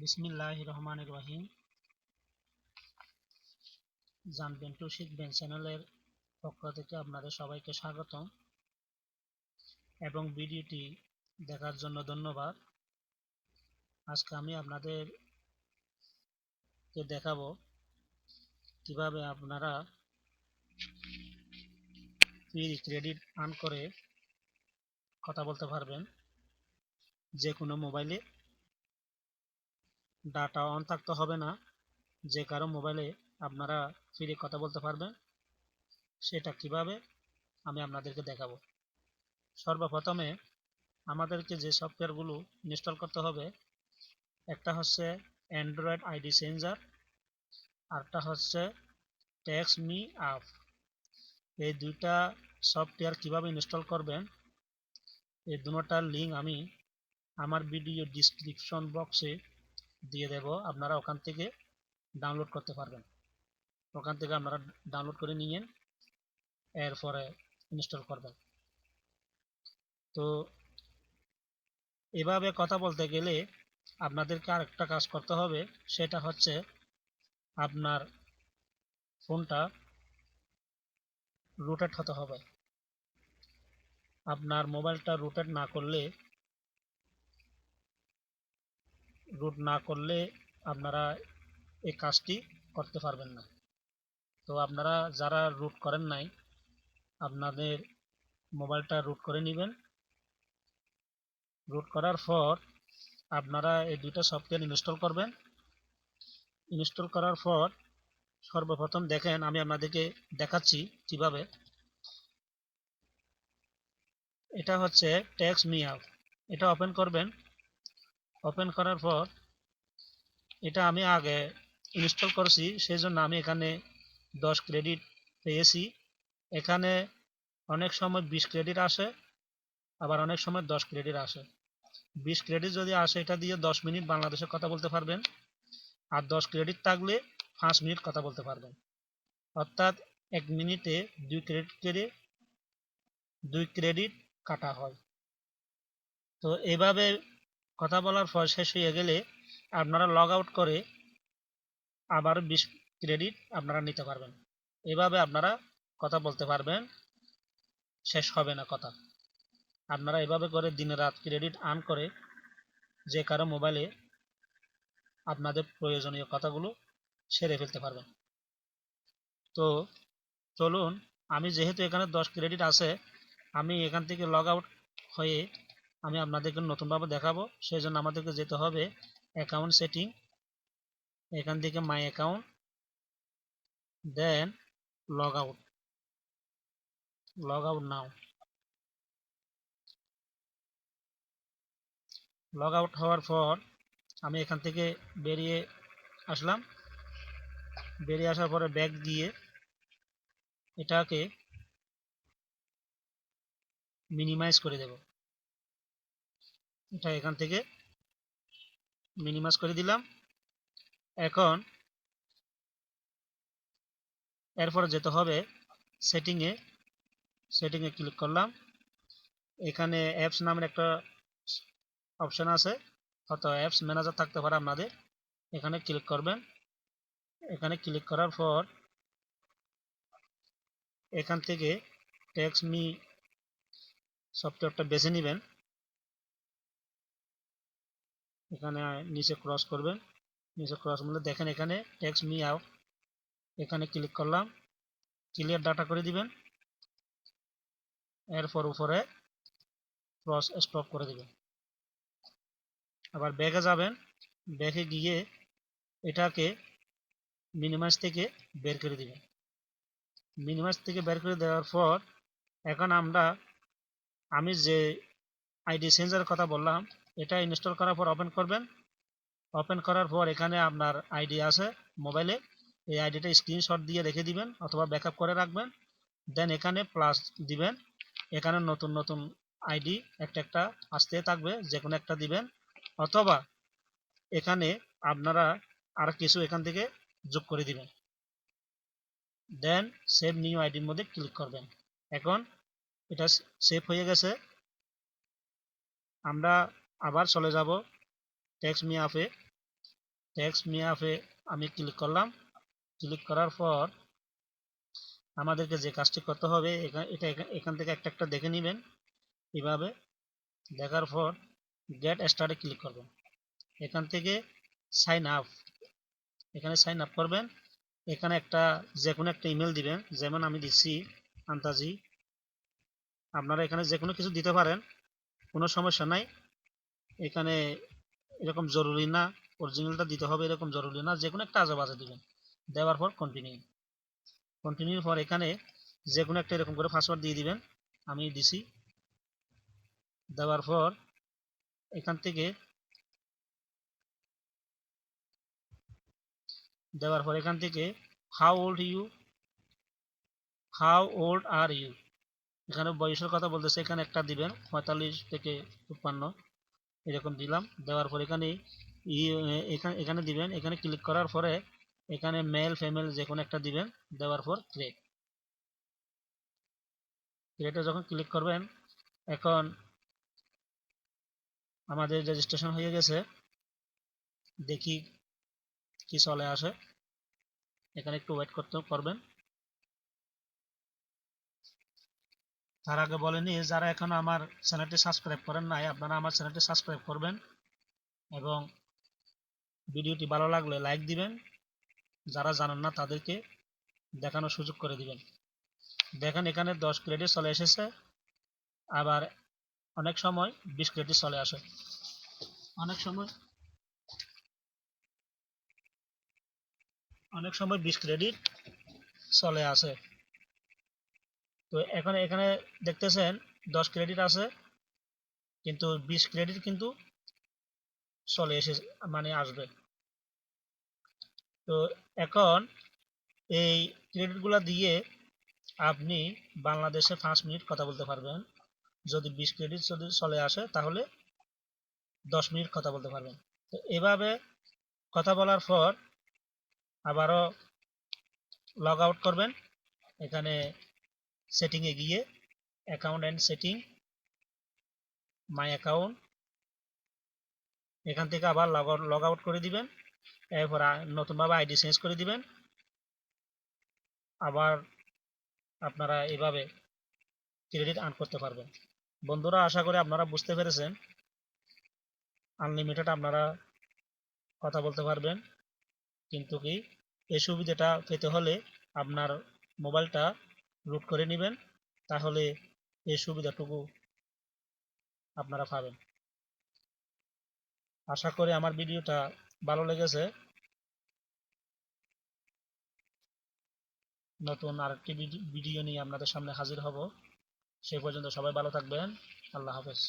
বিসমিল্লাহ রহমান রহিম জানবেন টু শিখবেন চ্যানেলের পক্ষ থেকে আপনাদের সবাইকে স্বাগতম এবং ভিডিওটি দেখার জন্য ধন্যবাদ। আজকে আমি আপনাদের কে দেখাবো কীভাবে আপনারা ফ্রি ক্রেডিট আর্ন করে কথা বলতে পারবেন যে কোনো মোবাইলে। ডাটা অন থাকতে হবে না। যে কারও মোবাইলে আপনারা ফ্রি কথা বলতে পারবেন, সেটা কীভাবে আমি আপনাদেরকে দেখাবো। সর্বপ্রথমে আমাদেরকে যে সফটওয়্যারগুলো ইনস্টল করতে হবে, একটা হচ্ছে অ্যান্ড্রয়েড আইডি চেঞ্জার আরটা হচ্ছে ট্যাক্স মি আপ এই দুইটা সফটওয়্যার কীভাবে ইনস্টল করবেন, এই দুটার লিঙ্ক আমি আমার ভিডিও ডিসক্রিপশন বক্সে দিয়ে দেব, আপনারা ওখান থেকে ডাউনলোড করতে পারবেন। ওখান থেকে আপনারা ডাউনলোড করে নিয়েন এরপরে ইনস্টল করবেন। তো এভাবে কথা বলতে গেলে আপনাদেরকে আরেকটা কাজ করতে হবে, সেটা হচ্ছে আপনার ফোনটা রোটেট হতে হবে। আপনার মোবাইলটা রুটেট না করলে রুট না করলে আপনারা এই কাজটি করতে পারবেন না। তো আপনারা যারা রুট করেন নাই, আপনাদের মোবাইলটা রুট করে নেবেন। রুট করার পর আপনারা এই দুইটা সফটওয়্যার ইনস্টল করবেন। ইনস্টল করার পর সর্বপ্রথম দেখেন, আমি আপনাদেরকে দেখাচ্ছি কীভাবে। এটা হচ্ছে ট্যাক্স মি এটা ওপেন করবেন। ওপেন করার পর এটা আমি আগে ইনস্টল করছি সেই জন্য আমি এখানে দশ ক্রেডিট পেয়েছি। এখানে অনেক সময় বিশ ক্রেডিট আসে, আবার অনেক সময় দশ ক্রেডিট আসে। বিশ ক্রেডিট যদি আসে, এটা দিয়ে দশ মিনিট বাংলাদেশে কথা বলতে পারবেন। আর দশ ক্রেডিট থাকলে পাঁচ মিনিট কথা বলতে পারবেন। অর্থাৎ এক মিনিটে দুই ক্রেডিট করে দুই ক্রেডিট কাটা হয়। তো এভাবে কথা বলার পর শেষ হয়ে গেলে আপনারা লগ আউট করে আবার বিশ ক্রেডিট আপনারা নিতে পারবেন। এভাবে আপনারা কথা বলতে পারবেন, শেষ হবে না কথা। আপনারা এভাবে করে দিনে রাত ক্রেডিট আর্ন করে যে কারও মোবাইলে আপনাদের প্রয়োজনীয় কথাগুলো সেরে ফেলতে পারবেন। তো চলুন, আমি যেহেতু এখানে দশ ক্রেডিট আছে, আমি এখান থেকে লগ আউট হয়ে আমি আপনাদেরকে নতুনভাবে দেখাবো সেই জন্য আমাদেরকে যেতে হবে অ্যাকাউন্ট সেটিং এখান থেকে my account then log out log out now log out হওয়ার পর আমি এখান থেকে বেরিয়ে আসলাম, বেরিয়ে আসার পরে ব্যাগ দিয়ে এটাকে মিনিমাইজ করে দেব। এটা এখান থেকে মিনিমাইজ করে দিলাম। এখন এরপরে যেতে হবে সেটিংয়ে সেটিংয়ে ক্লিক করলাম। এখানে অ্যাপস নামের একটা অপশান আছে। হয়তো অ্যাপস ম্যানেজার থাকতে পারে আপনাদের। এখানে ক্লিক করবেন। এখানে ক্লিক করার পর এখান থেকে ট্যাক্স মি সফটওয়্যারটা বেছে নেবেন। এখানে নিচে ক্রস করবেন। নিচে ক্রস করলে দেখেন এখানে ট্যাক্স মি আউট এখানে ক্লিক করলাম। ক্লিয়ার ডাটা করে দিবেন। এরপর উপরে ক্রস স্টপ করে দিবেন। আবার ব্যাগে যাবেন। ব্যাগে গিয়ে এটাকে মিনিমাইজ থেকে বের করে দিবেন। মিনিমাইজ থেকে বের করে দেওয়ার পর এখন আমরা আমি যে আইডি চেঞ্জারের কথা বললাম এটা ইনস্টল করার পর ওপেন করবেন। ওপেন করার পর এখানে আপনার আইডি আছে মোবাইলে এই আইডিটা স্ক্রিনশট দিয়ে রেখে দিবেন অথবা ব্যাকআপ করে রাখবেন। দেন এখানে প্লাস দিবেন। এখানে নতুন নতুন আইডি একটা একটা আসতে থাকবে যে কোনো একটা দিবেন। অথবা এখানে আপনারা আর কিছু এখান থেকে যোগ করে দিবেন। দেন সেভ নিউ আইডির মধ্যে ক্লিক করবেন। এখন এটা সেভ হয়ে গেছে। আমরা আবার চলে যাব। টেক্সট মি অ্যাপে ট্যাক্স মি আপে আমি ক্লিক করলাম। ক্লিক করার পর আমাদেরকে যে কাজটি করতে হবে এটা এখান- এখান থেকে একটা একটা দেখে নেবেন। এভাবে দেখার পর গেট স্টার্টে ক্লিক করবেন। এখান থেকে সাইন আপ এখানে সাইন আপ করবেন। এখানে একটা যে কোনো একটা ইমেল দিবেন। যেমন আমি দিচ্ছি, আন্তাজি, আপনারা এখানে যে কোনো কিছু দিতে পারেন, কোনো সমস্যা নাই। এখানে এরকম জরুরি না অরিজিনালটা দিতে হবে এরকম জরুরি না যে কোনো একটা আজে বাজে দিবেন দেওয়ার পর কন্টিনিউ কন্টিনিউর পর এখানে যে কোনো একটা এরকম করে পাসওয়ার্ড দিয়ে দিবেন, আমি দিছি। দেওয়ার পর এখান থেকে দেওয়ার পর এখান থেকে how old you how old are you এখানে বয়সের কথা বলতেছে, এখানে একটা দিবেন, পঁয়তাল্লিশ থেকে তিপ্পান্ন এরকম দিলাম। দেওয়ার পর এখানে ই- এখানে এখানে দিবেন। এখানে ক্লিক করার পরে এখানে মেল ফিমেল যে কোনো একটা দিবেন। দেওয়ার পর ক্রিয়েট ক্রিয়েটে যখন ক্লিক করবেন, এখন আমাদের রেজিস্ট্রেশন হয়ে গেছে। দেখি কি চলে আসে। এখানে একটু ওয়েট করতে করবেন। তার আগে বলেনি, যারা এখন আমার চ্যানেলটি সাবস্ক্রাইব করেন নাই, আপনারা আমার চ্যানেলটি সাবস্ক্রাইব করবেন এবং ভিডিওটি ভালো লাগলে লাইক দিবেন। যারা জানেন না তাদেরকে দেখানোর সুযোগ করে দিবেন। দেখেন এখানে দশ ক্রেডিট চলে এসেছে, আবার অনেক সময় বিশ ক্রেডিট চলে আসে। অনেক সময় অনেক সময় বিশ ক্রেডিট চলে আসে। তো এখন, এখানে দেখতেছেন দশ ক্রেডিট আছে, কিন্তু বিশ ক্রেডিট কিন্তু চলে এসে মানে আসবে। তো এখন এই ক্রেডিটগুলো দিয়ে আপনি বাংলাদেশে পাঁচ মিনিট কথা বলতে পারবেন। যদি বিশ ক্রেডিট যদি চলে আসে, তাহলে দশ মিনিট কথা বলতে পারবেন। তো এভাবে কথা বলার পর আবারও লগ আউট করবেন। এখানে সেটিংয়ে গিয়ে account and setting my account এখান থেকে আবার লগ লগ আউট করে দিবেন। এরপর নতুনভাবে আইডি চেঞ্জ করে দিবেন। আবার আপনারা এভাবে ক্রেডিট আর্ন করতে পারবেন। বন্ধুরা, আশা করি আপনারা বুঝতে পেরেছেন। আনলিমিটেড আপনারা কথা বলতে পারবেন। কিন্তু কি, এই সুবিধাটা পেতে হলে আপনার মোবাইলটা রুট করে নেবেন, তাহলে এই সুবিধাটুকু আপনারা পাবেন। আশা করি আমার ভিডিওটা ভালো লেগেছে। নতুন আরেকটি ভিডিও নিয়ে আপনাদের সামনে হাজির হব। সে পর্যন্ত সবাই ভালো থাকবেন। আল্লাহ হাফেজ।